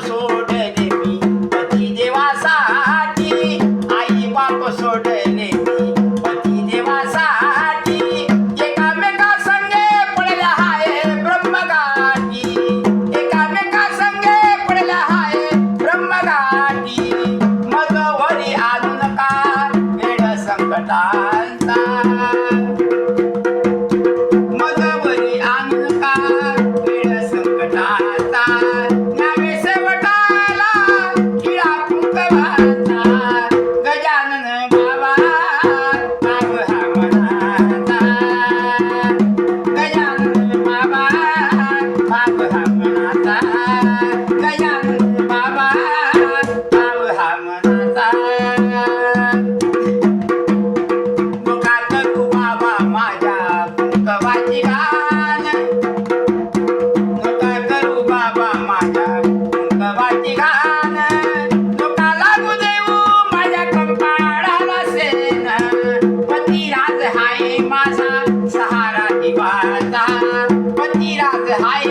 सोडले मी. पती देवासाठी आई बाप सोडले मी. पती देवासाठी एकामेका संगे पडला हाय ब्रह्मगाठी. एकामेका संगे हाय ब्रह्मगाठी. मग वरी आणून संकटांचा.